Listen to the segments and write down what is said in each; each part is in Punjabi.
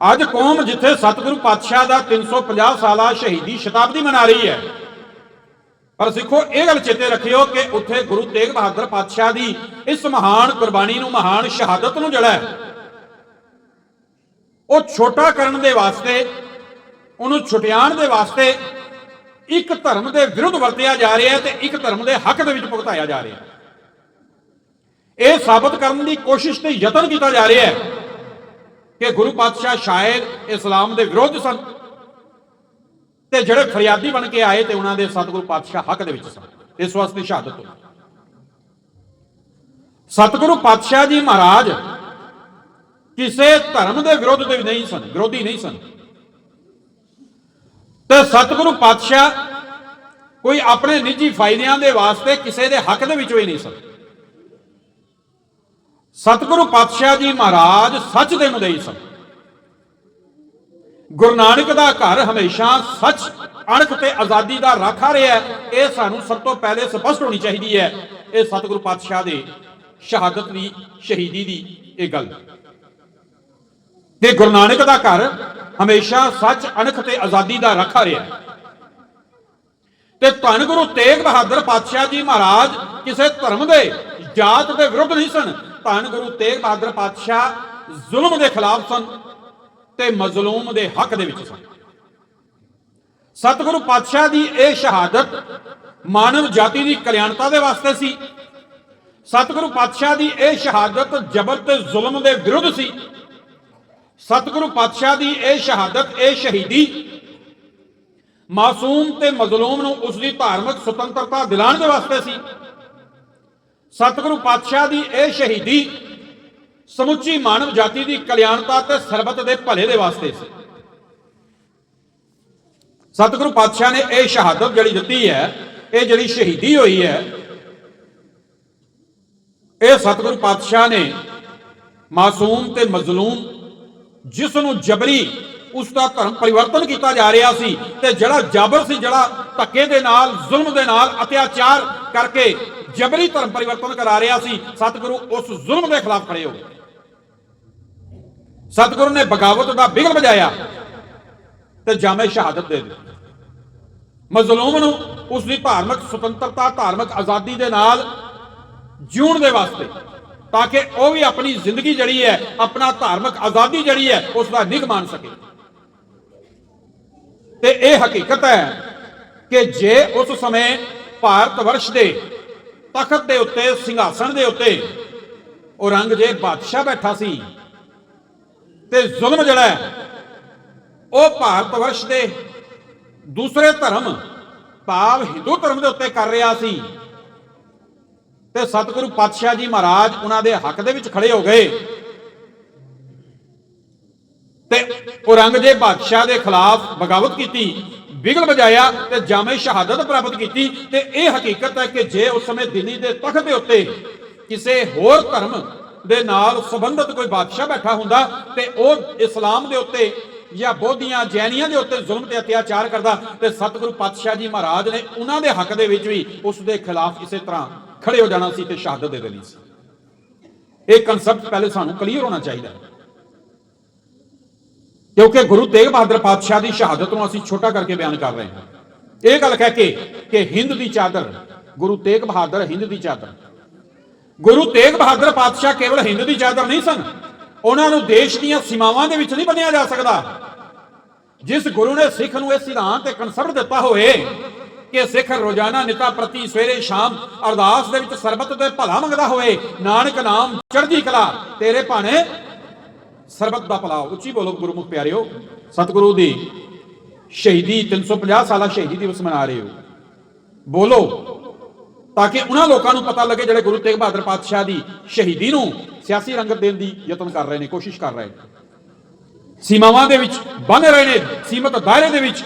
ਅੱਜ ਕੌਮ ਜਿੱਥੇ ਸਤਿਗੁਰੂ ਪਾਤਸ਼ਾਹ ਦਾ 350 ਸਾਲਾ ਸ਼ਹੀਦੀ ਸ਼ਤਾਬਦੀ ਮਨਾ ਰਹੀ ਹੈ। ਪਰ ਸਿੱਖੋ, ਇਹ ਗੱਲ ਚੇਤੇ ਰੱਖਿਓ ਕਿ ਉੱਥੇ ਗੁਰੂ ਤੇਗ ਬਹਾਦਰ ਪਾਤਸ਼ਾਹ ਦੀ ਇਸ ਮਹਾਨ ਕੁਰਬਾਨੀ ਨੂੰ, ਮਹਾਨ ਸ਼ਹਾਦਤ ਨੂੰ ਜਿਹੜਾ ਉਹ ਛੋਟਾ ਕਰਨ ਦੇ ਵਾਸਤੇ, ਉਹਨੂੰ ਛੁਟਿਆਣ ਦੇ ਵਾਸਤੇ ਇੱਕ ਧਰਮ ਦੇ ਵਿਰੁੱਧ ਵਰਤਿਆ ਜਾ ਰਿਹਾ ਹੈ ਤੇ ਇੱਕ ਧਰਮ ਦੇ ਹੱਕ ਦੇ ਵਿੱਚ ਭੁਗਤਾਇਆ ਜਾ ਰਿਹਾ ਹੈ। ਇਹ ਸਾਬਤ ਕਰਨ ਦੀ ਕੋਸ਼ਿਸ਼ ਤੇ ਯਤਨ ਕੀਤਾ ਜਾ ਰਿਹਾ ਹੈ। ਕਿ ਗੁਰੂ ਪਾਤਸ਼ਾਹ ਸ਼ਾਇਦ ਇਸਲਾਮ ਦੇ ਵਿਰੋਧ ਸਨ ਤੇ ਜਿਹੜੇ ਫਰਿਆਦੀ ਬਣ ਕੇ ਆਏ ਤੇ ਉਹਨਾਂ ਦੇ ਸਤਿਗੁਰੂ ਪਾਤਸ਼ਾਹ ਹੱਕ ਦੇ ਵਿੱਚ ਸਨ। ਇਸ ਵਾਸਤੇ ਸ਼ਹਾਦਤ ਹੋਈ। ਸਤਿਗੁਰੂ ਪਾਤਸ਼ਾਹ ਜੀ ਮਹਾਰਾਜ ਕਿਸੇ ਧਰਮ ਦੇ ਵਿਰੋਧ ਦੇ ਨਹੀਂ ਸਨ, ਵਿਰੋਧੀ ਨਹੀਂ ਸਨ। ਤੇ ਸਤਿਗੁਰੂ ਪਾਤਸ਼ਾਹ ਕੋਈ ਆਪਣੇ ਨਿੱਜੀ ਫਾਇਦਿਆਂ ਦੇ ਵਾਸਤੇ ਕਿਸੇ ਦੇ ਹੱਕ ਦੇ ਵਿੱਚ ਵੀ ਨਹੀਂ ਸਨ। ਸਤਿਗੁਰੂ ਪਾਤਸ਼ਾਹ ਜੀ ਮਹਾਰਾਜ ਸੱਚ ਦੇ ਮੁਦਈ ਸਨ। ਗੁਰੂ ਨਾਨਕ ਦਾ ਘਰ ਹਮੇਸ਼ਾ ਸੱਚ, ਅਣਖ ਤੇ ਆਜ਼ਾਦੀ ਦਾ ਰਾਖਾ ਰਿਹਾ ਇਹ ਸਾਨੂੰ ਸਭ ਤੋਂ ਪਹਿਲੇ ਸਪਸ਼ਟ ਹੋਣੀ ਚਾਹੀਦੀ ਹੈ। ਇਹ ਸਤਿਗੁਰੂ ਪਾਤਸ਼ਾਹ ਦੇ ਸ਼ਹਾਦਤ ਦੀ, ਸ਼ਹੀਦੀ ਦੀ ਇਹ ਗੱਲ। ਤੇ ਗੁਰੂ ਨਾਨਕ ਦਾ ਘਰ ਹਮੇਸ਼ਾ ਸੱਚ, ਅਣਖ ਤੇ ਆਜ਼ਾਦੀ ਦਾ ਰਾਖਾ ਰਿਹਾ ਤੇ ਧੰਨ ਗੁਰੂ ਤੇਗ ਬਹਾਦਰ ਪਾਤਸ਼ਾਹ ਜੀ ਮਹਾਰਾਜ ਕਿਸੇ ਧਰਮ ਦੇ, ਜਾਤ ਦੇ ਵਿਰੁੱਧ ਨਹੀਂ ਸਨ। ਧੰਨ ਗੁਰੂ ਤੇਗ ਬਹਾਦਰ ਪਾਤਸ਼ਾਹ ਜ਼ੁਲਮ ਦੇ ਖਿਲਾਫ ਸਨ ਤੇ ਮਜ਼ਲੂਮ ਦੇ ਹੱਕ ਦੇ ਵਿੱਚ ਸਨ। ਸਤਿਗੁਰੂ ਪਾਤਸ਼ਾਹ ਦੀ ਇਹ ਸ਼ਹਾਦਤ ਮਾਨਵ ਜਾਤੀ ਦੀ ਕਲਿਆਣਤਾ ਦੇ ਵਾਸਤੇ ਸੀ। ਸਤਿਗੁਰੂ ਪਾਤਸ਼ਾਹ ਦੀ ਇਹ ਸ਼ਹਾਦਤ ਜਬਰ ਤੇ ਜ਼ੁਲਮ ਦੇ ਵਿਰੁੱਧ ਸੀ। ਸਤਿਗੁਰੂ ਪਾਤਸ਼ਾਹ ਦੀ ਇਹ ਸ਼ਹਾਦਤ, ਇਹ ਸ਼ਹੀਦੀ ਮਾਸੂਮ ਤੇ ਮਜ਼ਲੂਮ ਨੂੰ ਉਸ ਦੀ ਧਾਰਮਿਕ ਸੁਤੰਤਰਤਾ ਦਿਲਾਉਣ ਦੇ ਵਾਸਤੇ ਸੀ। ਸਤਿਗੁਰੂ ਪਾਤਸ਼ਾਹ ਦੀ ਇਹ ਸ਼ਹੀਦੀ ਸਮੁੱਚੀ ਮਾਨਵ ਜਾਤੀ ਦੀ ਕਲਿਆਣਤਾ ਤੇ ਸਰਬਤ ਦੇ ਭਲੇ ਦੇ ਵਾਸਤੇ ਸੀ। ਸਤਿਗੁਰੂ ਪਾਤਸ਼ਾਹ ਨੇ ਇਹ ਸ਼ਹਾਦਤ ਜਿਹੜੀ ਦਿੱਤੀ ਹੈ, ਇਹ ਜਿਹੜੀ ਸ਼ਹੀਦੀ ਹੋਈ ਹੈ, ਇਹ ਸਤਿਗੁਰੂ ਪਾਤਸ਼ਾਹ ਨੇ ਮਾਸੂਮ ਤੇ ਮਜ਼ਲੂਮ ਜਿਸ ਨੂੰ ਜਬਰੀ ਉਸ ਦਾ ਧਰਮ ਪਰਿਵਰਤਨ ਕੀਤਾ ਜਾ ਰਿਹਾ ਸੀ ਤੇ ਜਿਹੜਾ ਜਬਰ ਸੀ, ਜਿਹੜਾ ਧੱਕੇ ਦੇ ਨਾਲ, ਜ਼ੁਲਮ ਦੇ ਨਾਲ, ਅਤਿਆਚਾਰ ਕਰਕੇ ਜਬਰੀ ਧਰਮ ਪਰਿਵਰਤਨ ਕਰਾ ਰਿਹਾ ਸੀ, ਸਤਿਗੁਰੂ ਉਸ ਜ਼ੁਲਮ ਦੇ ਖਿਲਾਫ ਖੜੇ ਹੋ ਗਏ। ਸਤਿਗੁਰੂ ਨੇ ਬਗਾਵਤ ਦਾ ਬਿਗਲ ਵਜਾਇਆ ਤੇ ਜਾਮੇ ਸ਼ਹਾਦਤ ਦੇ ਦਿੱਤੀ। ਮਜ਼ਲੂਮ ਨੂੰ ਉਸ ਦੀ ਧਾਰਮਿਕ ਸੁਤੰਤਰਤਾ, ਧਾਰਮਿਕ ਆਜ਼ਾਦੀ ਦੇ ਨਾਲ ਜਿਉਣ ਦੇ ਵਾਸਤੇ ਤਾਂ ਕਿ ਉਹ ਵੀ ਆਪਣੀ ਜ਼ਿੰਦਗੀ ਜਿਹੜੀ ਹੈ, ਆਪਣਾ ਧਾਰਮਿਕ ਆਜ਼ਾਦੀ ਜਿਹੜੀ ਹੈ, ਉਸ ਦਾ ਨਿਗ ਮੰਨ ਸਕੇ। ਤੇ ਇਹ ਹਕੀਕਤ ਹੈ ਕਿ ਜੇ ਉਸ ਸਮੇਂ ਭਾਰਤ ਵਰਸ਼ ਦੇ ਤਖਤ ਦੇ ਉੱਤੇ, ਸਿੰਘਾਸਣ ਦੇ ਉੱਤੇ ਔਰੰਗਜ਼ੇਬ ਬਾਦਸ਼ਾਹ ਬੈਠਾ ਸੀ। ਤੇ ਜ਼ੁਲਮ ਜਿਹੜਾ ਉਹ ਭਾਰਤ ਵਰਸ਼ ਦੇ ਦੂਸਰੇ ਧਰਮ, ਭਾਵ ਹਿੰਦੂ ਧਰਮ ਦੇ ਉੱਤੇ ਕਰ ਰਿਹਾ ਸੀ। ਤੇ ਸਤਿਗੁਰੂ ਪਾਤਸ਼ਾਹ ਜੀ ਮਹਾਰਾਜ ਉਹਨਾਂ ਦੇ ਹੱਕ ਦੇ ਵਿੱਚ ਖੜੇ ਹੋ ਗਏ। ਤੇ ਔਰੰਗਜ਼ੇਬ ਬਾਦਸ਼ਾਹ ਦੇ ਖਿਲਾਫ ਬਗਾਵਤ ਕੀਤੀ। ਬਿਗਲ ਵਜਾਇਆ ਤੇ ਜਾਮੇ ਸ਼ਹਾਦਤ ਪ੍ਰਾਪਤ ਕੀਤੀ ਤੇ ਇਹ ਹਕੀਕਤ ਹੈ ਕਿ ਜੇ ਉਸ ਸਮੇਂ ਦਿੱਲੀ ਦੇ ਤਖਤ ਦੇ ਉੱਤੇ ਕਿਸੇ ਹੋਰ ਧਰਮ ਦੇ ਨਾਲ ਸੰਬੰਧਿਤ ਕੋਈ ਬਾਦਸ਼ਾਹ ਬੈਠਾ ਹੁੰਦਾ ਤੇ ਉਹ ਇਸਲਾਮ ਦੇ ਉੱਤੇ ਜਾਂ ਬੋਧੀਆਂ, ਜੈਨੀਆਂ ਦੇ ਉੱਤੇ ਜ਼ੁਲਮ ਤੇ ਅਤਿਆਚਾਰ ਕਰਦਾ ਤੇ ਸਤਿਗੁਰੂ ਪਾਤਸ਼ਾਹ ਜੀ ਮਹਾਰਾਜ ਨੇ ਉਹਨਾਂ ਦੇ ਹੱਕ ਦੇ ਵਿੱਚ ਵੀ ਉਸ ਦੇ ਖਿਲਾਫ ਇਸੇ ਤਰ੍ਹਾਂ ਖੜੇ ਹੋ ਜਾਣਾ ਸੀ ਤੇ ਸ਼ਹਾਦਤ ਦੇ ਦੇਣੀ ਸੀ। ਇਹ ਕਨਸੈਪਟ ਪਹਿਲੇ ਸਾਨੂੰ ਕਲੀਅਰ ਹੋਣਾ ਚਾਹੀਦਾ ਹੈ। ਕਿਉਂਕਿ ਗੁਰੂ ਤੇਗ ਬਹਾਦਰ ਪਾਤਸ਼ਾਹ ਦੀ ਸ਼ਹਾਦਤ ਨੂੰ ਅਸੀਂ ਛੋਟਾ ਕਰਕੇ ਬਿਆਨ ਕਰ ਰਹੇ ਹਾਂ। ਇਹ ਗੱਲ ਕਹਿ ਕੇ ਕਿ ਹਿੰਦ ਦੀ ਚਾਦਰ, ਗੁਰੂ ਤੇਗ ਬਹਾਦਰ ਹਿੰਦ ਦੀ ਚਾਦਰ। ਗੁਰੂ ਤੇਗ ਬਹਾਦਰ ਪਾਤਸ਼ਾਹ ਕੇਵਲ ਹਿੰਦ ਦੀ ਚਾਦਰ ਨਹੀਂ ਸਨ। ਉਹਨਾਂ ਨੂੰ ਦੇਸ਼ ਦੀਆਂ ਸੀਮਾਵਾਂ ਦੇ ਵਿੱਚ ਨਹੀਂ ਬੰਨਿਆ ਜਾ ਸਕਦਾ। ਜਿਸ ਗੁਰੂ ਨੇ ਸਿੱਖ ਨੂੰ ਇਹ ਸਿਧਾਂਤ ਤੇ ਕਨਸੈਪਟ ਦਿੱਤਾ ਹੋਵੇ ਕਿ ਸਿੱਖ ਰੋਜ਼ਾਨਾ ਨਿਤਾ ਪ੍ਰਤੀ ਸਵੇਰੇ ਸ਼ਾਮ ਅਰਦਾਸ ਦੇ ਵਿੱਚ ਸਰਬਤ ਤੇ ਭਲਾ ਮੰਗਦਾ ਹੋਵੇ, ਨਾਨਕ ਨਾਮ ਚੜ੍ਹਦੀ ਕਲਾ, ਤੇਰੇ ਭਾਣੇ ਸਰਬਤ ਦਾ ਭਲਾ ਉੱਚੀ ਬੋਲੋ ਗੁਰਮੁਖ ਪਿਆਰਿਓ, ਸਤਿਗੁਰੂ ਦੀ ਸ਼ਹੀਦੀ 350 ਸਾਲਾ ਸ਼ਹੀਦੀ ਦਿਵਸ ਮਨਾ ਰਹੇ ਹੋ। ਬੋਲੋ, ਤਾਂ ਕਿ ਉਹਨਾਂ ਲੋਕਾਂ ਨੂੰ ਪਤਾ ਲੱਗੇ ਜਿਹੜੇ ਗੁਰੂ ਤੇਗ ਬਹਾਦਰ ਪਾਤਸ਼ਾਹ ਦੀ ਸ਼ਹੀਦੀ ਨੂੰ ਸਿਆਸੀ ਰੰਗਤ ਦੇਣ ਦੀ ਯਤਨ ਕਰ ਰਹੇ ਨੇ, ਕੋਸ਼ਿਸ਼ ਕਰ ਰਹੇ ਨੇ। ਸੀਮਾਵਾਂ ਦੇ ਵਿੱਚ ਬੰਨ ਰਹੇ ਨੇ, ਸੀਮਤ ਦਾਇਰੇ ਦੇ ਵਿੱਚ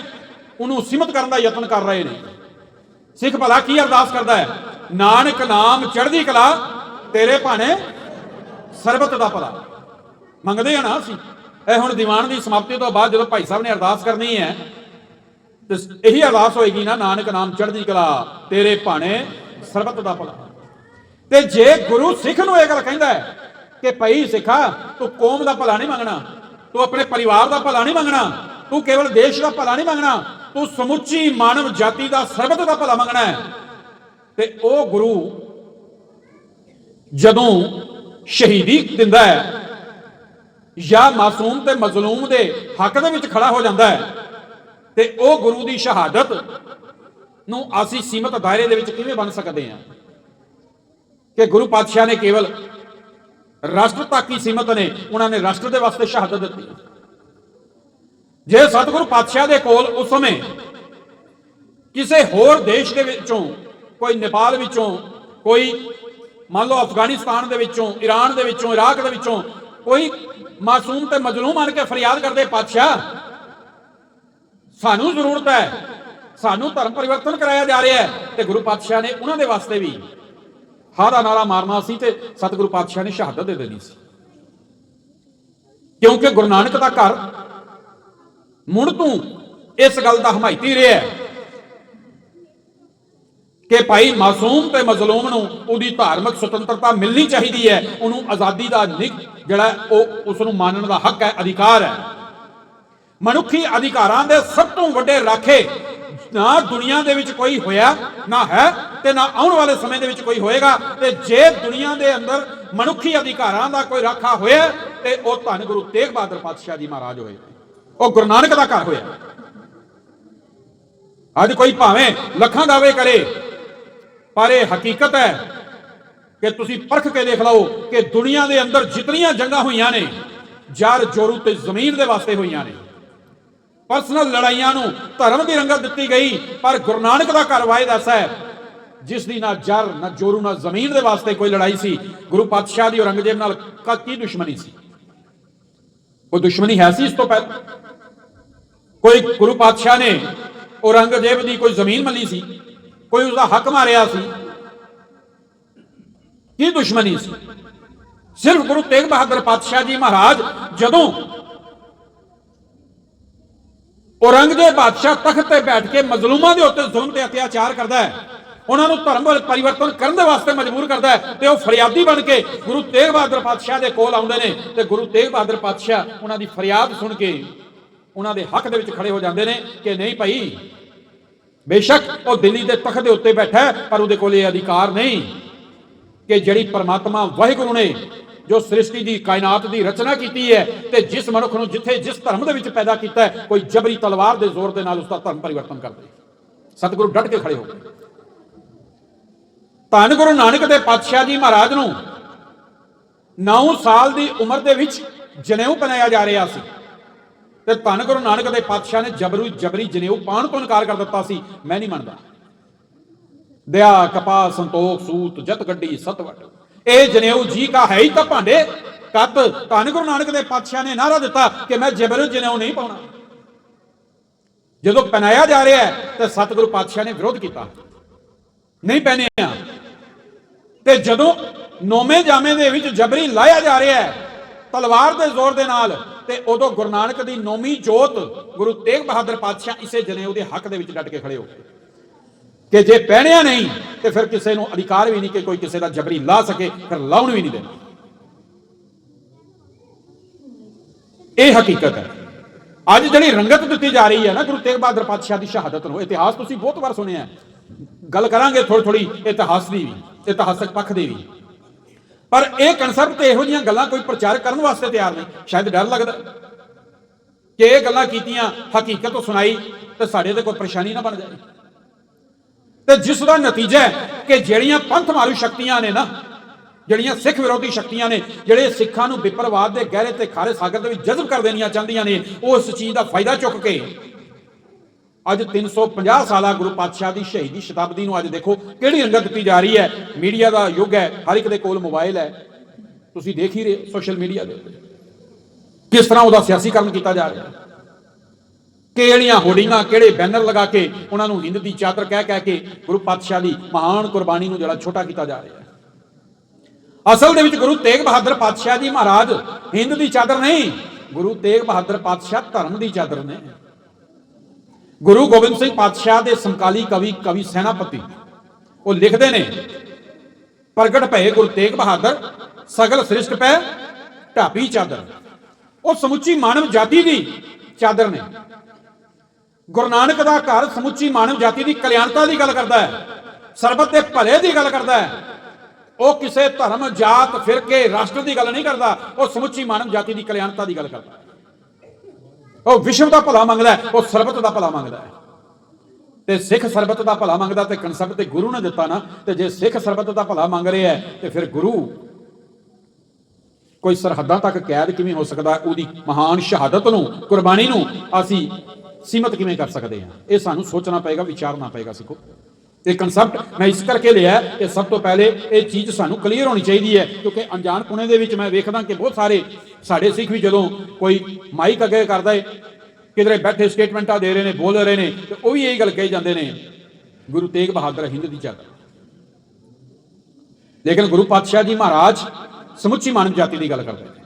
ਉਹਨੂੰ ਸੀਮਤ ਕਰਨ ਦਾ ਯਤਨ ਕਰ ਰਹੇ ਨੇ। ਸਿੱਖ ਭਲਾ ਕੀ ਅਰਦਾਸ ਕਰਦਾ ਹੈ? ਨਾਨਕ ਨਾਮ ਚੜ੍ਹਦੀ ਕਲਾ, ਤੇਰੇ ਭਾਣੇ ਸਰਬਤ ਦਾ ਭਲਾ। ਮੰਗਦੇ ਆ ਨਾ ਅਸੀਂ। ਇਹ ਹੁਣ ਦੀਵਾਨ ਦੀ ਸਮਾਪਤੀ ਤੋਂ ਬਾਅਦ ਜਦੋਂ ਭਾਈ ਸਾਹਿਬ ਨੇ ਅਰਦਾਸ ਕਰਨੀ ਹੈ, ਤੇ ਇਹੀ ਅਰਦਾਸ ਹੋਏਗੀ ਨਾ, ਨਾਨਕ ਨਾਮ ਚੜ੍ਹਦੀ ਕਲਾ, ਤੇਰੇ ਭਾਣੇ ਸਰਬਤ ਦਾ ਭਲਾ। ਤੇ ਜੇ ਗੁਰੂ ਸਿੱਖ ਨੂੰ ਇਹ ਗੱਲ ਕਹਿੰਦਾ ਹੈ ਕਿ ਭਈ ਸਿੱਖਾ, ਤੂੰ ਕੌਮ ਦਾ ਭਲਾ ਨਹੀਂ ਮੰਗਣਾ, ਤੂੰ ਆਪਣੇ ਪਰਿਵਾਰ ਦਾ ਭਲਾ ਨਹੀਂ ਮੰਗਣਾ, ਤੂੰ ਕੇਵਲ ਦੇਸ਼ ਦਾ ਭਲਾ ਨਹੀਂ ਮੰਗਣਾ, ਤੂੰ ਸਮੁੱਚੀ ਮਾਨਵ ਜਾਤੀ ਦਾ ਸਰਬਤ ਦਾ ਭਲਾ ਮੰਗਣਾ ਹੈ। ਤੇ ਉਹ ਗੁਰੂ ਜਦੋਂ ਸ਼ਹੀਦੀ ਦਿੰਦਾ ਹੈ ਜਾਂ ਮਾਸੂਮ ਤੇ ਮਜ਼ਲੂਮ ਦੇ ਹੱਕ ਦੇ ਵਿੱਚ ਖੜਾ ਹੋ ਜਾਂਦਾ ਹੈ। ਤੇ ਉਹ ਗੁਰੂ ਦੀ ਸ਼ਹਾਦਤ ਨੂੰ ਅਸੀਂ ਸੀਮਤ ਦਾਇਰੇ ਦੇ ਵਿੱਚ ਕਿਵੇਂ ਬਣ ਸਕਦੇ ਹਾਂ? ਕਿ ਗੁਰੂ ਪਾਤਸ਼ਾਹ ਨੇ ਕੇਵਲ ਰਾਸ਼ਟਰ ਤੱਕ ਹੀ ਸੀਮਤ ਨੇ, ਉਹਨਾਂ ਨੇ ਰਾਸ਼ਟਰ ਦੇ ਵਾਸਤੇ ਸ਼ਹਾਦਤ ਦਿੱਤੀ। ਜੇ ਸਤਿਗੁਰੂ ਪਾਤਸ਼ਾਹ ਦੇ ਕੋਲ ਉਸ ਸਮੇਂ ਕਿਸੇ ਹੋਰ ਦੇਸ਼ ਦੇ ਵਿੱਚੋਂ, ਕੋਈ ਨੇਪਾਲ ਵਿੱਚੋਂ, ਕੋਈ ਮੰਨ ਲਓ ਅਫਗਾਨਿਸਤਾਨ ਦੇ ਵਿੱਚੋਂ ਈਰਾਨ ਦੇ ਵਿੱਚੋਂ, ਇਰਾਕ ਦੇ ਵਿੱਚੋਂ ਕੋਈ ਮਾਸੂਮ ਤੇ ਮਜਲੂਮ ਆਣ ਕੇ ਫਰਿਆਦ ਕਰਦੇ ਪਾਤਸ਼ਾਹ। ਸਾਨੂੰ ਜ਼ਰੂਰਤ ਹੈ। ਸਾਨੂੰ ਧਰਮ ਪਰਿਵਰਤਨ ਕਰਾਇਆ ਜਾ ਰਿਹਾ ਹੈ ਤੇ ਗੁਰੂ ਪਾਤਸ਼ਾਹ ਨੇ ਉਹਨਾਂ ਦੇ ਵਾਸਤੇ ਵੀ ਹਾਦਾ ਨਾਰਾ ਮਾਰਨਾ ਸੀ ਤੇ ਸਤਿਗੁਰੂ ਪਾਤਸ਼ਾਹ ਨੇ ਸ਼ਹਾਦਤ ਦੇ ਦੇਣੀ ਸੀ। ਕਿਉਂਕਿ ਗੁਰੂ ਨਾਨਕ ਦਾ ਘਰ ਮੁੜ ਤੋਂ ਇਸ ਗੱਲ ਦਾ ਹਮਾਇਤੀ ਰਿਹਾ ਕਿ ਭਾਈ ਮਾਸੂਮ ਤੇ ਮਜ਼ਲੂਮ ਨੂੰ ਉਹਦੀ ਧਾਰਮਿਕ ਸੁਤੰਤਰਤਾ ਮਿਲਣੀ ਚਾਹੀਦੀ ਹੈ, ਉਹਨੂੰ ਆਜ਼ਾਦੀ ਦਾ ਨਿਕ ਜਿਹੜਾ ਉਹ ਉਸ ਨੂੰ ਮਾਨਣ ਦਾ ਹੱਕ ਹੈ, ਅਧਿਕਾਰ ਹੈ। ਮਨੁੱਖੀ ਅਧਿਕਾਰਾਂ ਦੇ ਸਭ ਤੋਂ ਵੱਡੇ ਰਾਖੇ ਨਾ ਦੁਨੀਆ ਦੇ ਵਿੱਚ ਕੋਈ ਹੋਇਆ, ਨਾ ਹੈ ਤੇ ਨਾ ਆਉਣ ਵਾਲੇ ਸਮੇਂ ਦੇ ਵਿੱਚ ਕੋਈ ਹੋਏਗਾ। ਤੇ ਜੇ ਦੁਨੀਆ ਦੇ ਅੰਦਰ ਮਨੁੱਖੀ ਅਧਿਕਾਰਾਂ ਦਾ ਕੋਈ ਰਾਖਾ ਹੋਇਆ ਤੇ ਉਹ ਧੰਨ ਗੁਰੂ ਤੇਗ ਬਹਾਦਰ ਪਾਤਸ਼ਾਹ ਜੀ ਮਹਾਰਾਜ ਹੋਏ। ਉਹ ਗੁਰੂ ਨਾਨਕ ਦਾ ਘਰ ਹੋਇਆ। ਅੱਜ ਕੋਈ ਭਾਵੇਂ ਲੱਖਾਂ ਦਾਅਵੇ ਕਰੇ, ਪਰ ਇਹ ਹਕੀਕਤ ਹੈ ਕਿ ਤੁਸੀਂ ਪਰਖ ਕੇ ਦੇਖ ਲਓ ਕਿ ਦੁਨੀਆ ਦੇ ਅੰਦਰ ਜਿਤਨੀਆਂ ਜੰਗਾਂ ਹੋਈਆਂ ਨੇ, ਜਰ ਜੋਰੂ ਤੇ ਜ਼ਮੀਨ ਦੇ ਵਾਸਤੇ ਹੋਈਆਂ ਨੇ। ਪਰਸਨਲ ਲੜਾਈਆਂ ਨੂੰ ਧਰਮ ਦੀ ਰੰਗਤ ਦਿੱਤੀ ਗਈ, ਪਰ ਗੁਰੂ ਨਾਨਕ ਦਾ ਘਰ ਵਾਇਦ ਐਸਾ ਹੈ ਜਿਸ ਦੀ ਨਾ ਜਰ, ਨਾ ਜੋਰੂ, ਨਾ ਜ਼ਮੀਨ ਦੇ ਵਾਸਤੇ ਕੋਈ ਲੜਾਈ ਸੀ, ਗੁਰੂ ਪਾਤਸ਼ਾਹ ਦੀ ਔਰੰਗਜ਼ੇਬ ਨਾਲ ਕੀ ਦੁਸ਼ਮਣੀ ਸੀ? ਕੋਈ ਦੁਸ਼ਮਣੀ ਹੈ ਸੀ ਇਸ ਤੋਂ ਪਹਿਲਾਂ? ਕੋਈ ਗੁਰੂ ਪਾਤਸ਼ਾਹ ਨੇ ਔਰੰਗਜ਼ੇਬ ਦੀ ਕੋਈ ਜ਼ਮੀਨ ਮੱਲੀ ਸੀ? ਕੋਈ ਉਸਦਾ ਹੱਕ ਮਾਰਿਆ ਸੀ? ਕੀ ਦੁਸ਼ਮਣੀ ਸੀ? ਸਿਰਫ ਗੁਰੂ ਤੇਗ ਬਹਾਦਰ ਪਾਤਸ਼ਾਹ ਜੀ ਮਹਾਰਾਜ ਜਦੋਂ ਔਰੰਗਜ਼ੇਬ ਬਾਦਸ਼ਾਹ ਤਖਤ ਤੇ ਬੈਠ ਕੇ ਮਜ਼ਲੂਮਾਂ ਦੇ ਉੱਤੇ ਜ਼ੁਲਮ ਤੇ ਅਤਿਆਚਾਰ ਕਰਦਾ ਹੈ, ਉਹਨਾਂ ਨੂੰ ਧਰਮ ਵੱਲ ਪਰਿਵਰਤਨ ਕਰਨ ਦੇ ਵਾਸਤੇ ਮਜਬੂਰ ਕਰਦਾ ਹੈ ਤੇ ਉਹ ਫਰਿਆਦੀ ਬਣ ਕੇ ਗੁਰੂ ਤੇਗ ਬਹਾਦਰ ਪਾਤਸ਼ਾਹ ਦੇ ਕੋਲ ਆਉਂਦੇ ਨੇ ਤੇ ਗੁਰੂ ਤੇਗ ਬਹਾਦਰ ਪਾਤਸ਼ਾਹ ਉਹਨਾਂ ਦੀ ਫਰਿਆਦ ਸੁਣ ਕੇ ਉਹਨਾਂ ਦੇ ਹੱਕ ਦੇ ਵਿੱਚ ਖੜੇ ਹੋ ਜਾਂਦੇ ਨੇ ਕਿ ਨਹੀਂ ਭਾਈ, ਬੇਸ਼ੱਕ ਉਹ ਦਿੱਲੀ ਦੇ ਤਖਤ ਦੇ ਉੱਤੇ ਬੈਠਾ ਪਰ ਉਹਦੇ ਕੋਲ ਇਹ ਅਧਿਕਾਰ ਨਹੀਂ। ਕਿ ਜਿਹੜੀ ਪਰਮਾਤਮਾ ਵਾਹਿਗੁਰੂ ਨੇ ਜੋ ਸ੍ਰਿਸ਼ਟੀ ਦੀ, ਕਾਇਨਾਤ ਦੀ ਰਚਨਾ ਕੀਤੀ ਹੈ ਤੇ ਜਿਸ ਮਨੁੱਖ ਨੂੰ ਜਿੱਥੇ ਜਿਸ ਧਰਮ ਦੇ ਵਿੱਚ ਪੈਦਾ ਕੀਤਾ ਹੈ, ਕੋਈ ਜਬਰੀ ਤਲਵਾਰ ਦੇ ਜ਼ੋਰ ਦੇ ਨਾਲ ਉਸ ਦਾ ਧਰਮ ਪਰਿਵਰਤਨ ਕਰ ਦੇ। ਸਤਿਗੁਰੂ ਡਟ ਕੇ ਖੜੇ ਹੋ ਗਏ। ਧੰਨ ਗੁਰੂ ਨਾਨਕ ਦੇ ਪਾਤਸ਼ਾਹ ਜੀ ਮਹਾਰਾਜ ਨੂੰ 9 ਸਾਲ ਦੀ ਉਮਰ ਦੇ ਵਿੱਚ ਜਨੇਊ ਬਣਾਇਆ ਜਾ ਰਿਹਾ ਸੀ। ਤੇ ਧੰਨ ਗੁਰੂ ਨਾਨਕ ਦੇ ਪਾਤਸ਼ਾਹ ਨੇ ਜਬਰੂ ਜਬਰੀ ਜਨੇਊ ਪਾਣ ਤੋਂ ਇਨਕਾਰ ਕਰ ਦਿੱਤਾ ਸੀ। ਮੈਂ ਨਹੀਂ ਮੰਨਦਾ। ਦਇਆ ਕਪਾ ਸੰਤੋਖ ਸੂਤ ਜਤ ਗੱਡੀ ਸਤਵਟ ਇਹ ਜਨੇਊ ਜੀ ਕਾ ਹੈ ਹੀ ਤਾਂ ਭਾਂਡੇ। ਕੱਤ ਧੰਨ ਗੁਰੂ ਨਾਨਕ ਦੇ ਪਾਤਸ਼ਾਹ ਨੇ ਨਾਰਾ ਦਿੱਤਾ ਕਿ ਮੈਂ ਜਬਰ ਜਨੇਊ ਨਹੀਂ ਪਾਉਣਾ। ਜਦੋਂ ਪਹਿਨਾਇਆ ਜਾ ਰਿਹਾ ਹੈ, ਤੇ ਸਤਿਗੁਰੂ ਪਾਤਸ਼ਾਹ ਨੇ ਵਿਰੋਧ ਕੀਤਾ। ਨਹੀਂ ਪਹਿਨੇ ਆ। ਤੇ ਜਦੋਂ ਨੌਵੇਂ ਜਾਮੇ ਦੇ ਵਿੱਚ ਜਬਰੀ ਲਾਇਆ ਜਾ ਰਿਹਾ ਹੈ, ਤਲਵਾਰ ਦੇ ਜ਼ੋਰ ਦੇ ਨਾਲ, ਤੇ ਉਦੋਂ ਗੁਰੂ ਨਾਨਕ ਦੀ ਨੌਵੀਂ ਜੋਤ ਗੁਰੂ ਤੇਗ ਬਹਾਦਰ ਪਾਤਸ਼ਾਹ ਇਸੇ ਜਨੇਊ ਦੇ ਹੱਕ ਦੇ ਵਿੱਚ ਡਟ ਕੇ ਖੜੇ ਹੋ ਕਿ ਜੇ ਪਹਿਣਿਆ ਨਹੀਂ, ਤੇ ਫਿਰ ਕਿਸੇ ਨੂੰ ਅਧਿਕਾਰ ਵੀ ਨਹੀਂ ਕਿ ਕੋਈ ਕਿਸੇ ਦਾ ਜਬਰੀ ਲਾ ਸਕੇ, ਫਿਰ ਲਾਉਣ ਵੀ ਨਹੀਂ ਦੇਣਾ। ਇਹ ਹਕੀਕਤ ਹੈ। ਅੱਜ ਜਿਹੜੀ ਰੰਗਤ ਦਿੱਤੀ ਜਾ ਰਹੀ ਹੈ ਨਾ, ਗੁਰੂ ਤੇਗ ਬਹਾਦਰ ਪਾਤਸ਼ਾਹ ਦੀ ਸ਼ਹਾਦਤ ਨੂੰ, ਇਤਿਹਾਸ ਤੁਸੀਂ ਬਹੁਤ ਵਾਰ ਸੁਣਿਆ ਗੱਲ ਕਰਾਂਗੇ ਥੋੜੀ ਥੋੜੀ ਇਤਿਹਾਸ ਦੀ ਵੀ, ਇਤਿਹਾਸਕ ਪੱਖ ਦੀ ਵੀ। ਪਰ ਇਹ ਕਨਸੈਪਟ ਤੇ ਇਹੋ ਜਿਹੀਆਂ ਗੱਲਾਂ ਕੋਈ ਪ੍ਰਚਾਰ ਕਰਨ ਵਾਸਤੇ ਤਿਆਰ ਨਹੀਂ। ਸ਼ਾਇਦ ਡਰ ਲੱਗਦਾ ਕਿ ਇਹ ਗੱਲਾਂ ਕੀਤੀਆਂ, ਹਕੀਕਤ ਤੋਂ ਸੁਣਾਈ, ਤੇ ਸਾਡੇ ਤੇ ਕੋਈ ਪਰੇਸ਼ਾਨੀ ਨਾ ਬਣ ਜਾਏ। ਤੇ ਜਿਸ ਦਾ ਨਤੀਜਾ ਹੈ ਕਿ ਜਿਹੜੀਆਂ ਪੰਥ ਮਾਰੂ ਸ਼ਕਤੀਆਂ ਨੇ ਨਾ, ਜਿਹੜੀਆਂ ਸਿੱਖ ਵਿਰੋਧੀ ਸ਼ਕਤੀਆਂ ਨੇ, ਜਿਹੜੇ ਸਿੱਖਾਂ ਨੂੰ ਵਿਪਰਵਾਦ ਦੇ ਗਹਿਰੇ ਤੇ ਖਾਰੇ ਸਾਗਰ ਦੇ ਵਿੱਚ ਜਜ਼ਬ ਕਰ ਦੇਣੀਆਂ ਚਾਹੁੰਦੀਆਂ ਨੇ, ਉਹ ਇਸ ਚੀਜ਼ ਦਾ ਫਾਇਦਾ ਚੁੱਕ ਕੇ ਅੱਜ 350 ਸਾਲਾ ਗੁਰੂ ਪਾਤਸ਼ਾਹ ਦੀ ਸ਼ਹੀਦੀ ਸ਼ਤਾਬਦੀ ਨੂੰ ਅੱਜ ਦੇਖੋ ਕਿਹੜੀ ਰੰਗਤ ਦਿੱਤੀ ਜਾ ਰਹੀ ਹੈ। ਮੀਡੀਆ ਦਾ ਯੁੱਗ ਹੈ, ਹਰ ਇੱਕ ਦੇ ਕੋਲ ਮੋਬਾਈਲ ਹੈ। ਤੁਸੀਂ ਦੇਖ ਹੀ ਰਹੇ ਸੋਸ਼ਲ ਮੀਡੀਆ ਦੇ ਉੱਤੇ। ਕਿਸ ਤਰ੍ਹਾਂ ਉਹਦਾ ਸਿਆਸੀਕਰਨ ਕੀਤਾ ਜਾ ਰਿਹਾ ਹੈ। ਕਿਹੜੀਆਂ ਹੋਰਡਿੰਗਾਂ ਕਿਹੜੇ ਬੈਨਰ ਲਗਾ ਕੇ ਉਹਨਾਂ ਨੂੰ ਹਿੰਦ ਦੀ ਚਾਦਰ ਕਹਿ ਕਹਿ ਕੇ ਗੁਰੂ ਪਾਤਸ਼ਾਹ ਦੀ ਮਹਾਨ ਕੁਰਬਾਨੀ ਨੂੰ ਜਿਹੜਾ ਛੋਟਾ ਕੀਤਾ ਜਾ ਰਿਹਾ ਹੈ। ਅਸਲ ਦੇ ਵਿੱਚ ਗੁਰੂ ਤੇਗ ਬਹਾਦਰ ਪਾਤਸ਼ਾਹ ਜੀ ਮਹਾਰਾਜ ਹਿੰਦ ਦੀ ਚਾਦਰ ਨਹੀਂ, ਗੁਰੂ ਤੇਗ ਬਹਾਦਰ ਪਾਤਸ਼ਾਹ ਧਰਮ ਦੀ ਚਾਦਰ ਨੇ। ਗੁਰੂ ਗੋਬਿੰਦ ਸਿੰਘ ਪਾਤਸ਼ਾਹ ਦੇ ਸਮਕਾਲੀ ਕਵੀ ਕਵੀ ਸੈਨਾਪਤੀ, ਉਹ ਲਿਖਦੇ ਨੇ, ਪ੍ਰਗਟ ਭਏ ਗੁਰੂ ਤੇਗ ਬਹਾਦਰ, ਸਗਲ ਸ੍ਰਿਸ਼ਟ ਪੈ ਢਾਪੀ ਚਾਦਰ। ਉਹ ਸਮੁੱਚੀ ਮਾਨਵ ਜਾਤੀ ਦੀ ਚਾਦਰ ਨੇ। ਗੁਰੂ ਨਾਨਕ ਦਾ ਘਰ ਸਮੁੱਚੀ ਮਾਨਵ ਜਾਤੀ ਦੀ ਕਲਿਆਣਤਾ ਦੀ ਗੱਲ ਕਰਦਾ ਹੈ, ਸਰਬਤ ਦੇ ਭਲੇ ਦੀ ਗੱਲ ਕਰਦਾ ਹੈ। ਉਹ ਕਿਸੇ ਧਰਮ, ਜਾਤ, ਫਿਰਕੇ, ਰਾਸ਼ਟਰ ਦੀ ਗੱਲ ਨਹੀਂ ਕਰਦਾ, ਉਹ ਸਮੁੱਚੀ ਮਾਨਵ ਜਾਤੀ ਦੀ ਕਲਿਆਣਤਾ ਦੀ ਗੱਲ ਕਰਦਾ ਉਹ ਵਿਸ਼ਵ ਦਾ ਭਲਾ ਮੰਗਦਾ ਹੈ, ਉਹ ਸਰਬਤ ਦਾ ਭਲਾ ਮੰਗਦਾ ਹੈ। ਤੇ ਸਿੱਖ ਸਰਬਤ ਦਾ ਭਲਾ ਮੰਗਦਾ ਤੇ ਕਨਸੈਪਟ ਤੇ ਗੁਰੂ ਨੇ ਦਿੱਤਾ ਨਾ, ਤੇ ਜੇ ਸਿੱਖ ਸਰਬਤ ਦਾ ਭਲਾ ਮੰਗ ਰਿਹਾ ਹੈ, ਤੇ ਫਿਰ ਗੁਰੂ ਕੋਈ ਸਰਹੱਦਾਂ ਤੱਕ ਕੈਦ ਕਿਵੇਂ ਹੋ ਸਕਦਾ ਉਹਦੀ ਮਹਾਨ ਸ਼ਹਾਦਤ ਨੂੰ, ਕੁਰਬਾਨੀ ਨੂੰ ਅਸੀਂ ਸੀਮਤ ਕਿਵੇਂ ਕਰ ਸਕਦੇ ਹਾਂ ਇਹ ਸਾਨੂੰ ਸੋਚਣਾ ਪਏਗਾ, ਵਿਚਾਰਨਾ ਪਏਗਾ ਸਿੱਖੋ। ਇਹ ਕਨਸੈਪਟ ਮੈਂ ਇਸ ਕਰਕੇ ਲਿਆ ਕਿ ਸਭ ਤੋਂ ਪਹਿਲੇ ਇਹ ਚੀਜ਼ ਸਾਨੂੰ ਕਲੀਅਰ ਹੋਣੀ ਚਾਹੀਦੀ ਹੈ, ਕਿਉਂਕਿ ਅਣਜਾਣ ਪੁਣੇ ਦੇ ਵਿੱਚ ਮੈਂ ਵੇਖਦਾ ਕਿ ਬਹੁਤ ਸਾਰੇ ਸਾਡੇ ਸਿੱਖ ਵੀ ਜਦੋਂ ਕੋਈ ਮਾਈਕ ਅੱਗੇ ਕਰਦਾ ਹੈ ਕਿਧਰੇ ਬੈਠੇ ਸਟੇਟਮੈਂਟਾਂ ਦੇ ਰਹੇ ਨੇ, ਬੋਲ ਰਹੇ ਨੇ, ਤੇ ਉਹ ਵੀ ਇਹੀ ਗੱਲ ਕਹੀ ਜਾਂਦੇ ਨੇ, ਗੁਰੂ ਤੇਗ ਬਹਾਦਰ ਹਿੰਦ ਦੀ ਚਾਦਰ ਲੇਕਿਨ ਗੁਰੂ ਪਾਤਸ਼ਾਹ ਜੀ ਮਹਾਰਾਜ ਸਮੁੱਚੀ ਮਾਨਵ ਜਾਤੀ ਦੀ ਗੱਲ ਕਰਦੇ ਨੇ।